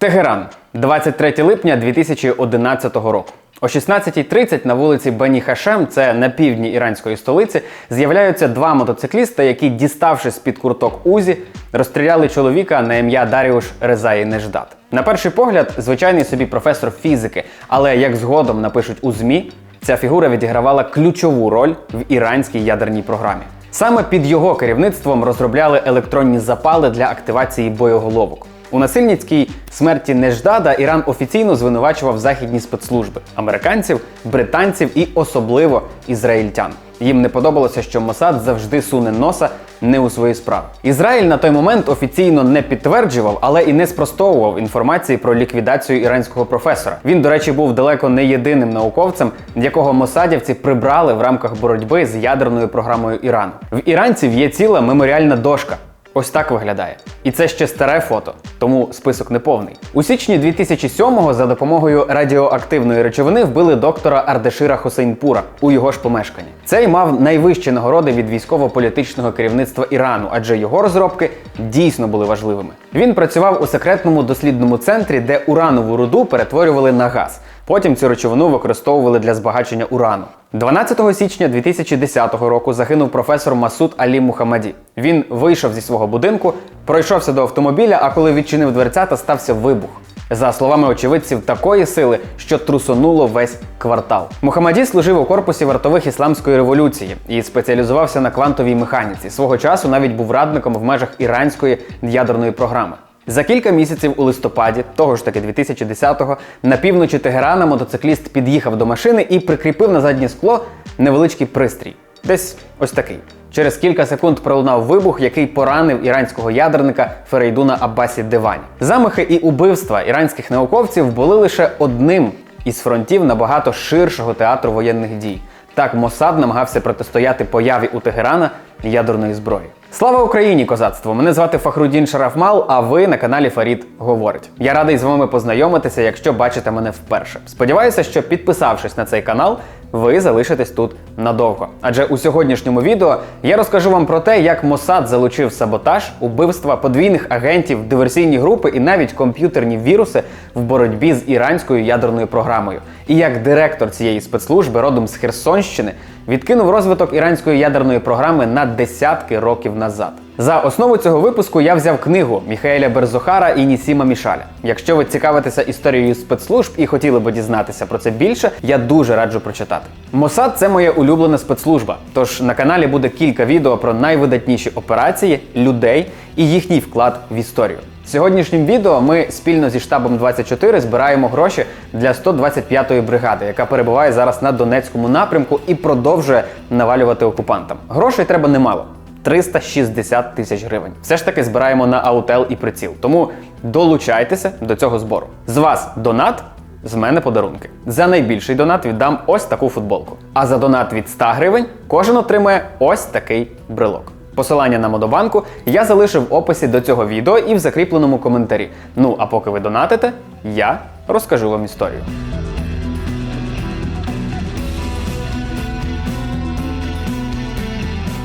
Тегеран, 23 липня 2011 року. О 16.30 на вулиці Бені Хашем, це на півдні іранської столиці, з'являються два мотоциклісти, які, діставши з-під курток Узі, розстріляли чоловіка на ім'я Даріуш Резаї Неждат. На перший погляд, звичайний собі професор фізики, але як згодом напишуть у ЗМІ, ця фігура відігравала ключову роль в іранській ядерній програмі. Саме під його керівництвом розробляли електронні запали для активації боєголовок. У насильницькій смерті Неждада Іран офіційно звинувачував західні спецслужби американців, британців і особливо ізраїльтян. Їм не подобалося, що Мосад завжди суне носа не у свої справи. Ізраїль на той момент офіційно не підтверджував, але і не спростовував інформації про ліквідацію іранського професора. Він, до речі, був далеко не єдиним науковцем, якого мосадівці прибрали в рамках боротьби з ядерною програмою Ірану. В іранців є ціла меморіальна дошка. Ось так виглядає. І це ще старе фото, тому список не повний. У січні 2007-го за допомогою радіоактивної речовини вбили доктора Ардешира Хосейнпура у його ж помешканні. Цей мав найвищі нагороди від військово-політичного керівництва Ірану, адже його розробки дійсно були важливими. Він працював у секретному дослідному центрі, де уранову руду перетворювали на газ. Потім цю речовину використовували для збагачення урану. 12 січня 2010 року загинув професор Масуд Алі Мухамаді. Він вийшов зі свого будинку, пройшовся до автомобіля, а коли відчинив дверцята, стався вибух. За словами очевидців, такої сили, що трусонуло весь квартал. Мухамаді служив у корпусі вартових ісламської революції і спеціалізувався на квантовій механіці. Свого часу навіть був радником в межах іранської ядерної програми. За кілька місяців у листопаді, того ж таки 2010-го, на півночі Тегерана мотоцикліст під'їхав до машини і прикріпив на заднє скло невеличкий пристрій. Десь ось такий. Через кілька секунд пролунав вибух, який поранив іранського ядерника Ферейдуна Аббасі Девані. Замахи і убивства іранських науковців були лише одним із фронтів набагато ширшого театру воєнних дій. Так Мосад намагався протистояти появі у Тегерана ядерної зброї. Слава Україні, козацтво! Мене звати Фахрудін Шарафмал, а ви на каналі Фарід Говорить. Я радий з вами познайомитися, якщо бачите мене вперше. Сподіваюся, що підписавшись на цей канал, ви залишитесь тут надовго. Адже у сьогоднішньому відео я розкажу вам про те, як Мосад залучив саботаж, убивства подвійних агентів, диверсійні групи і навіть комп'ютерні віруси в боротьбі з іранською ядерною програмою. І як директор цієї спецслужби родом з Херсонщини відкинув розвиток іранської ядерної програми на десятки років назад. За основу цього випуску я взяв книгу Міхаеля Берзохара і Нісіма Мішаля. Якщо ви цікавитеся історією спецслужб і хотіли би дізнатися про це більше, я дуже раджу прочитати. Мосад це моя улюблена спецслужба. Тож на каналі буде кілька відео про найвидатніші операції, людей і їхній вклад в історію. Сьогоднішнім відео ми спільно зі штабом 24 збираємо гроші для 125-ї бригади, яка перебуває зараз на Донецькому напрямку і продовжує навалювати окупантам. Грошей треба немало. 360 тисяч гривень. Все ж таки збираємо на аутел і приціл. Тому долучайтеся до цього збору. З вас донат. З мене подарунки. За найбільший донат віддам ось таку футболку. А за донат від 100 гривень кожен отримує ось такий брелок. Посилання на Модобанку я залишив в описі до цього відео і в закріпленому коментарі. Ну а поки ви донатите, я розкажу вам історію.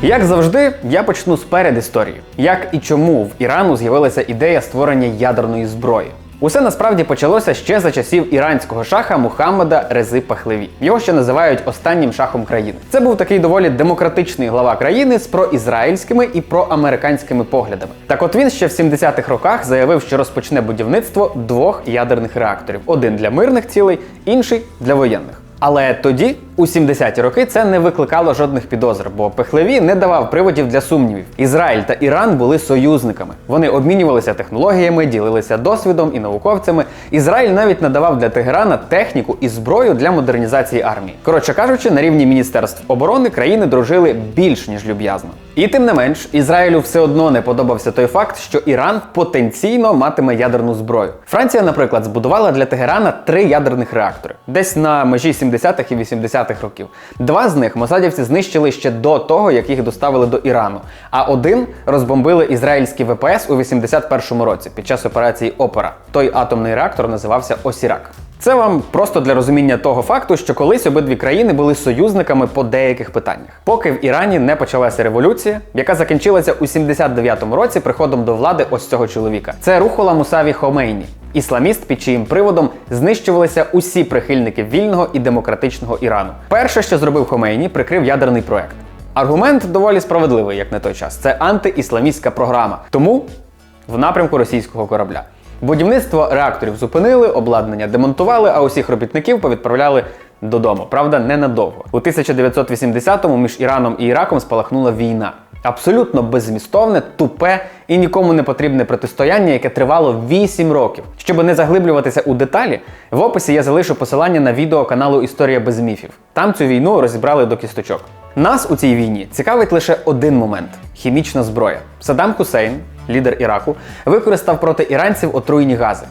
Як завжди, я почну з передісторії. Як і чому в Ірану з'явилася ідея створення ядерної зброї. Усе насправді почалося ще за часів іранського шаха Мухаммеда Рези Пахлеві. Його ще називають останнім шахом країни. Це був такий доволі демократичний глава країни з проізраїльськими і проамериканськими поглядами. Так от він ще в 70-х роках заявив, що розпочне будівництво двох ядерних реакторів: один для мирних цілей, інший для воєнних. Але тоді, у 70-ті роки, це не викликало жодних підозр, бо Пехлеві не давав приводів для сумнівів. Ізраїль та Іран були союзниками. Вони обмінювалися технологіями, ділилися досвідом і науковцями. Ізраїль навіть надавав для Тегерана техніку і зброю для модернізації армії. Коротше кажучи, на рівні міністерств оборони країни дружили більш ніж люб'язно. І тим не менш, Ізраїлю все одно не подобався той факт, що Іран потенційно матиме ядерну зброю. Франція, наприклад, збудувала для Тегерана три ядерних реактори, десь на межі 70-х і 80-х років. Два з них мосадівці знищили ще до того, як їх доставили до Ірану. А один розбомбили ізраїльські ВПС у 81-му році під час операції Опера. Той атомний реактор називався Осірак. Це вам просто для розуміння того факту, що колись обидві країни були союзниками по деяких питаннях, поки в Ірані не почалася революція, яка закінчилася у 79-му році приходом до влади ось цього чоловіка. Це Рухола Мусаві Хомейні. ісламіст, під чиїм приводом знищувалися усі прихильники вільного і демократичного Ірану. Перше, що зробив Хомейні, прикрив ядерний проект. Аргумент доволі справедливий, як на той час. Це антиісламістська програма. Тому в напрямку російського корабля. Будівництво реакторів зупинили, обладнання демонтували, а усіх робітників повідправляли додому. Правда, ненадовго. У 1980-му між Іраном і Іраком спалахнула війна. Абсолютно беззмістовне, тупе і нікому не потрібне протистояння, яке тривало 8 років. Щоб не заглиблюватися у деталі, в описі я залишу посилання на відео каналу Історія без міфів. Там цю війну розібрали до кісточок. Нас у цій війні цікавить лише один момент хімічна зброя. Саддам Хусейн, лідер Іраку, використав проти іранців отруйні гази.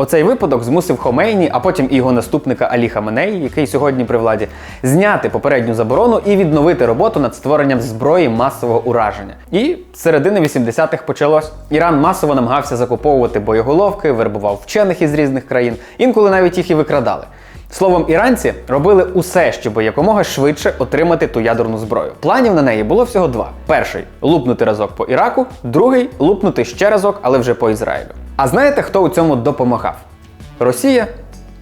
Оцей випадок змусив Хомейні, а потім і його наступника Алі Хаменеї, який сьогодні при владі, зняти попередню заборону і відновити роботу над створенням зброї масового ураження. І з середини 80-х почалось. Іран масово намагався закуповувати боєголовки, вербував вчених із різних країн, інколи навіть їх і викрадали. Словом, іранці робили усе, щоб якомога швидше отримати ту ядерну зброю. Планів на неї було всього два: перший лупнути разок по Іраку, другий лупнути ще разок, але вже по Ізраїлю. А знаєте, хто у цьому допомагав? Росія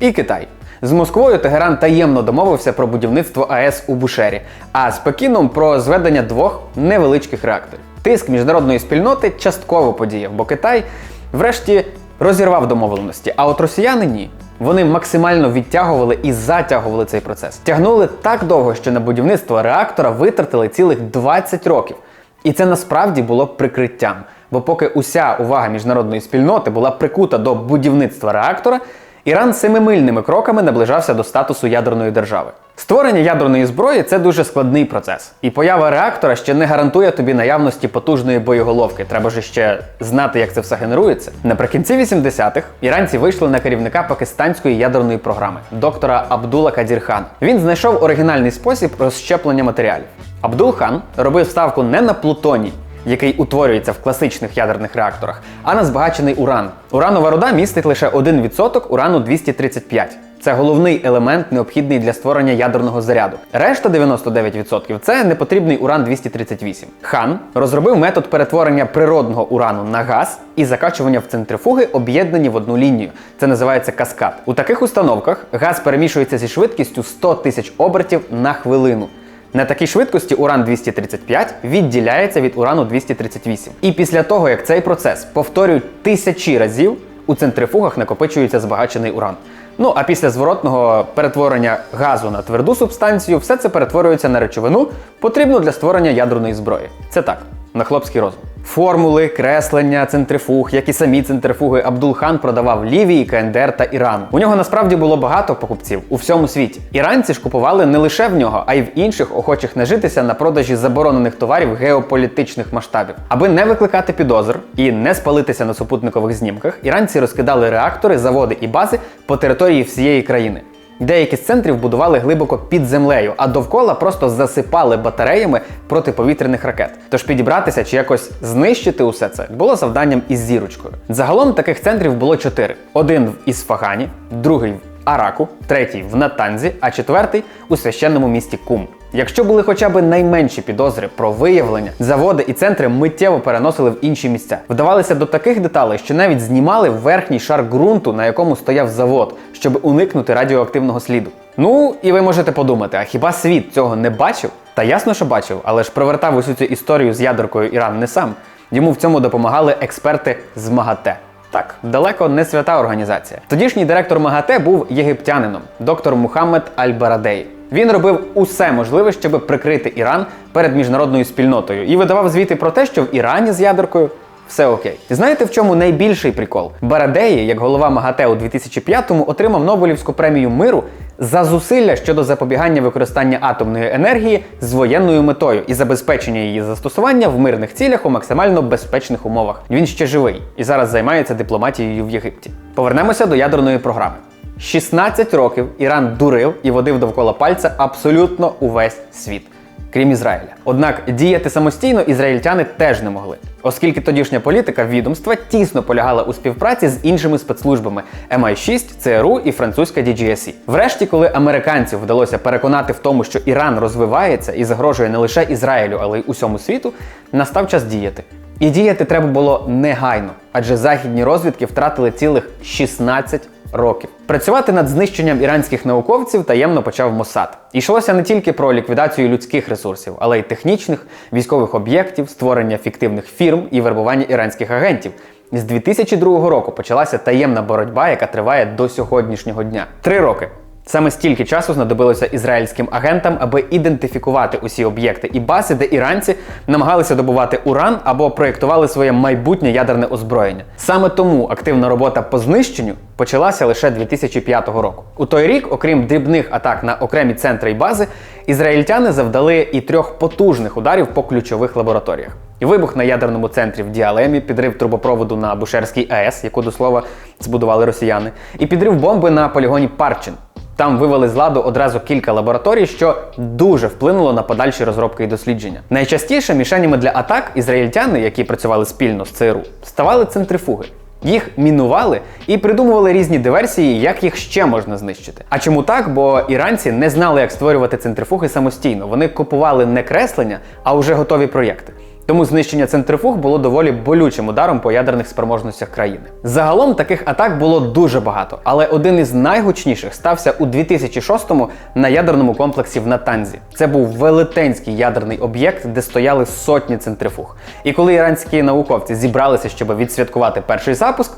і Китай. З Москвою Тегеран таємно домовився про будівництво АЕС у Бушері, а з Пекіном про зведення двох невеличких реакторів. Тиск міжнародної спільноти частково подіяв, бо Китай, врешті, розірвав домовленості, а от росіяни ні. Вони максимально відтягували і затягували цей процес. Тягнули так довго, що на будівництво реактора витратили цілих 20 років. І це насправді було прикриттям. Бо поки уся увага міжнародної спільноти була прикута до будівництва реактора, Іран семимильними кроками наближався до статусу ядерної держави. Створення ядерної зброї це дуже складний процес, і поява реактора ще не гарантує тобі наявності потужної боєголовки. Треба ж ще знати, як це все генерується. Наприкінці 80-х іранці вийшли на керівника пакистанської ядерної програми доктора Абдула Кадірхан. Він знайшов оригінальний спосіб розщеплення матеріалів. Абдул хан робив ставку не на плутоній, який утворюється в класичних ядерних реакторах, а на збагачений уран. Уранова руда містить лише 1% урану 235. Це головний елемент, необхідний для створення ядерного заряду. Решта 99% це непотрібний уран 238. Хан розробив метод перетворення природного урану на газ і закачування в центрифуги, об'єднані в одну лінію. Це називається каскад. У таких установках газ перемішується зі швидкістю 100 тисяч обертів на хвилину. На такій швидкості уран 235 відділяється від урану 238. І після того, як цей процес повторюють тисячі разів, у центрифугах накопичується збагачений уран. Ну а після зворотного перетворення газу на тверду субстанцію, все це перетворюється на речовину, потрібну для створення ядерної зброї. Це так, на хлопський розум. Формули, креслення, центрифуг, як і самі центрифуги, Абдулхан продавав Лівії, КНДР та Ірану. У нього насправді було багато покупців у всьому світі. Іранці ж купували не лише в нього, а й в інших охочих нажитися на продажі заборонених товарів геополітичних масштабів. Аби не викликати підозр і не спалитися на супутникових знімках, іранці розкидали реактори, заводи і бази по території всієї країни. Деякі з центрів будували глибоко під землею, а довкола просто засипали батареями протиповітряних ракет. Тож підібратися чи якось знищити усе це було завданням із зірочкою. Загалом таких центрів було чотири: один в Ісфагані, другий в Араку, третій в Натанзі, а четвертий у священному місті Кум. Якщо були хоча б найменші підозри про виявлення, заводи і центри миттєво переносили в інші місця. Вдавалися до таких деталей, що навіть знімали верхній шар ґрунту, на якому стояв завод, щоб уникнути радіоактивного сліду. Ну і ви можете подумати, а хіба світ цього не бачив? Та ясно, що бачив, але ж провертав усю цю історію з ядеркою Іран не сам. Йому в цьому допомагали експерти з МАГАТЕ. Так, далеко не свята організація. Тодішній директор МАГАТЕ був єгиптянином, доктор Мухаммед Аль-Барадей. Він робив усе можливе, щоб прикрити Іран перед міжнародною спільнотою і видавав звіти про те, що в Ірані з ядеркою все окей. Знаєте, в чому найбільший прикол? Барадеї, як голова МАГАТЕ у 2005-му, отримав Нобелівську премію миру за зусилля щодо запобігання використання атомної енергії з воєнною метою і забезпечення її застосування в мирних цілях у максимально безпечних умовах. Він ще живий і зараз займається дипломатією в Єгипті. Повернемося до ядерної програми. 16 років Іран дурив і водив довкола пальця абсолютно увесь світ, крім Ізраїля. Однак діяти самостійно ізраїльтяни теж не могли, оскільки тодішня політика відомства тісно полягала у співпраці з іншими спецслужбами MI6, ЦРУ і французька DGSE. Врешті, коли американців вдалося переконати в тому, що Іран розвивається і загрожує не лише Ізраїлю, але й усьому світу, настав час діяти. І діяти треба було негайно, адже західні розвідки втратили цілих 16 років. Працювати над знищенням іранських науковців таємно почав Мосад. Йшлося не тільки про ліквідацію людських ресурсів, але й технічних, військових об'єктів, створення фіктивних фірм і вербування іранських агентів. З 2002 року почалася таємна боротьба, яка триває до сьогоднішнього дня. Три роки. Саме стільки часу знадобилося ізраїльським агентам, аби ідентифікувати усі об'єкти і бази, де іранці намагалися добувати уран або проєктували своє майбутнє ядерне озброєння. Саме тому активна робота по знищенню почалася лише 2005 року. У той рік, окрім дрібних атак на окремі центри і бази, ізраїльтяни завдали і трьох потужних ударів по ключових лабораторіях. І вибух на ядерному центрі в Діалемі, підрив трубопроводу на Бушерській АЕС, яку до слова збудували росіяни, і підрив бомби на полігоні Парчин. Там вивели з ладу одразу кілька лабораторій, що дуже вплинуло на подальші розробки і дослідження. Найчастіше мішенями для атак ізраїльтяни, які працювали спільно з ЦРУ, ставали центрифуги. Їх мінували і придумували різні диверсії, як їх ще можна знищити. А чому так? Бо іранці не знали, як створювати центрифуги самостійно. Вони купували не креслення, а вже готові проєкти. Тому знищення центрифуг було доволі болючим ударом по ядерних спроможностях країни. Загалом таких атак було дуже багато, але один із найгучніших стався у 2006-му на ядерному комплексі в Натанзі. Це був велетенський ядерний об'єкт, де стояли сотні центрифуг. І коли іранські науковці зібралися, щоб відсвяткувати перший запуск.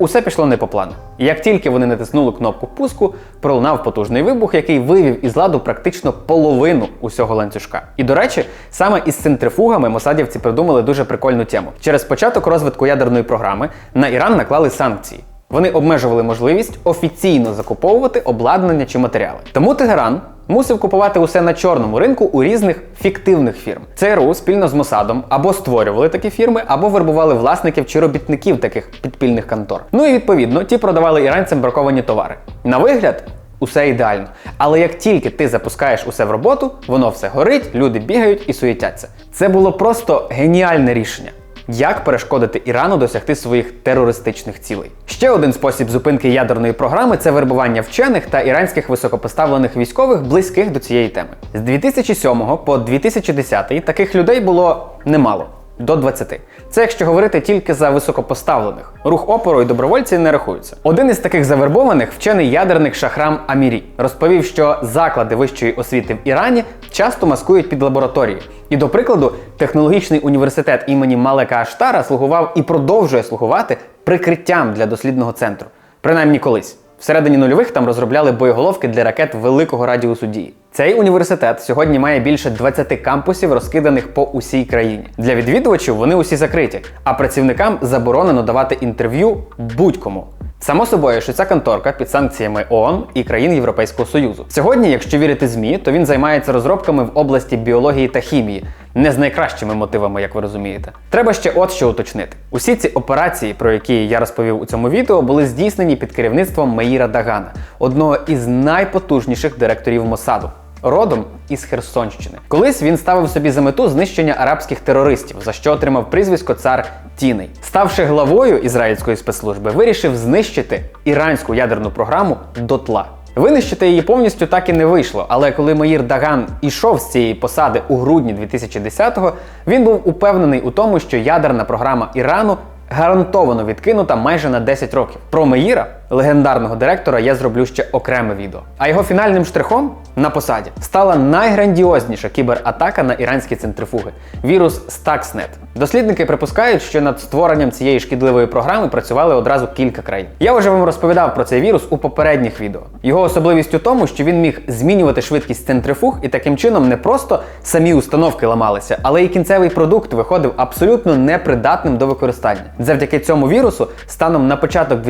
Усе пішло не по плану. Як тільки вони натиснули кнопку пуску, пролунав потужний вибух, який вивів із ладу практично половину усього ланцюжка. І до речі, саме із центрифугами мосадівці придумали дуже прикольну тему. Через початок розвитку ядерної програми на Іран наклали санкції. Вони обмежували можливість офіційно закуповувати обладнання чи матеріали. Тому Тегеран мусив купувати усе на чорному ринку у різних фіктивних фірм. ЦРУ спільно з Мосадом або створювали такі фірми, або вербували власників чи робітників таких підпільних контор. Ну і відповідно ті продавали іранцям браковані товари. На вигляд. Усе ідеально. Але як тільки ти запускаєш усе в роботу, воно все горить, люди бігають і суєтяться. Це було просто геніальне рішення. Як перешкодити Ірану досягти своїх терористичних цілей? Ще один спосіб зупинки ядерної програми це вербування вчених та іранських високопоставлених військових, близьких до цієї теми. З 2007 по 2010 таких людей було немало. До 20. Це якщо говорити тільки за високопоставлених. Рух опору і добровольці не рахуються. Один із таких завербованих вчений ядерник Шахрам Амірі розповів, що заклади вищої освіти в Ірані часто маскують під лабораторії. І, до прикладу, технологічний університет імені Малека Аштара слугував і продовжує слугувати прикриттям для дослідного центру, принаймні колись. Всередині нульових там розробляли боєголовки для ракет великого радіусу дії. Цей університет сьогодні має більше 20 кампусів, розкиданих по усій країні. Для відвідувачів вони усі закриті, а працівникам заборонено давати інтерв'ю будь-кому. Само собою, що ця конторка під санкціями ООН і країн Європейського Союзу. Сьогодні, якщо вірити ЗМІ, то він займається розробками в області біології та хімії, не з найкращими мотивами, як ви розумієте. Треба ще от що уточнити: усі ці операції, про які я розповів у цьому відео, були здійснені під керівництвом Маїра Дагана, одного із найпотужніших директорів Мосаду. Родом із Херсонщини. Колись він ставив собі за мету знищення арабських терористів, за що отримав прізвисько цар Тіней. Ставши главою ізраїльської спецслужби, вирішив знищити іранську ядерну програму дотла. Винищити її повністю так і не вийшло, але коли Маїр Даган ішов з цієї посади у грудні 2010-го, він був упевнений у тому, що ядерна програма Ірану гарантовано відкинута майже на 10 років. Про Меїра, легендарного директора, я зроблю ще окреме відео. А його фінальним штрихом на посаді стала найграндіозніша кібератака на іранські центрифуги вірус Stuxnet. Дослідники припускають, що над створенням цієї шкідливої програми працювали одразу кілька країн. Я вже вам розповідав про цей вірус у попередніх відео. Його особливість у тому, що він міг змінювати швидкість центрифуг, і таким чином не просто самі установки ламалися, але і кінцевий продукт виходив абсолютно непридатним до використання. Завдяки цьому вірусу, станом на початок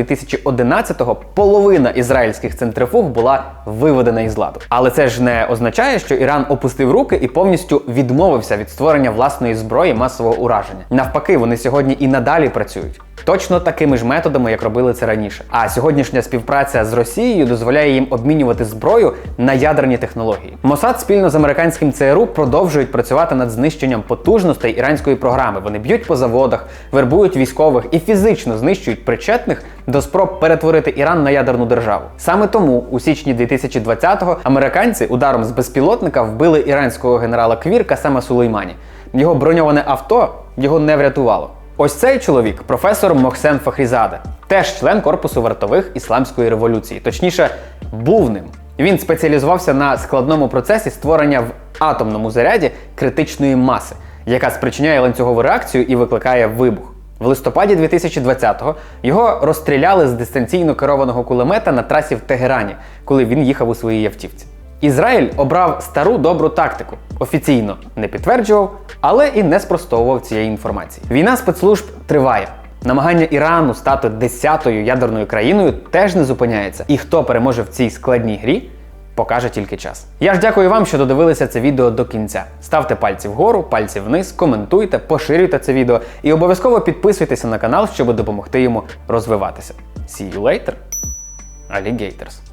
2011-го половина ізраїльських центрифуг була виведена із ладу. Але це ж не означає, що Іран опустив руки і повністю відмовився від створення власної зброї масового ураження. Навпаки, вони сьогодні і надалі працюють. Точно такими ж методами, як робили це раніше. А сьогоднішня співпраця з Росією дозволяє їм обмінювати зброю на ядерні технології. Мосад спільно з американським ЦРУ продовжують працювати над знищенням потужностей іранської програми. Вони б'ють по заводах, вербують військових і фізично знищують причетних до спроб перетворити Іран на ядерну державу. Саме тому у січні 2020-го американці ударом з безпілотника вбили іранського генерала Квір Касема Сулеймані. його броньоване авто його не врятувало. Ось цей чоловік, професор Мохсен Фахрізаде, теж член корпусу вартових ісламської революції, точніше, був ним. Він спеціалізувався на складному процесі створення в атомному заряді критичної маси, яка спричиняє ланцюгову реакцію і викликає вибух. В листопаді 2020-го його розстріляли з дистанційно керованого кулемета на трасі в Тегерані, коли він їхав у своїй автівці. Ізраїль обрав стару добру тактику. Офіційно не підтверджував, але і не спростовував цієї інформації. Війна спецслужб триває. Намагання Ірану стати десятою ядерною країною теж не зупиняється. І хто переможе в цій складній грі, покаже тільки час. Я ж дякую вам, що додивилися це відео до кінця. Ставте пальці вгору, пальці вниз, коментуйте, поширюйте це відео і обов'язково підписуйтеся на канал, щоб допомогти йому розвиватися. See you later, alligators!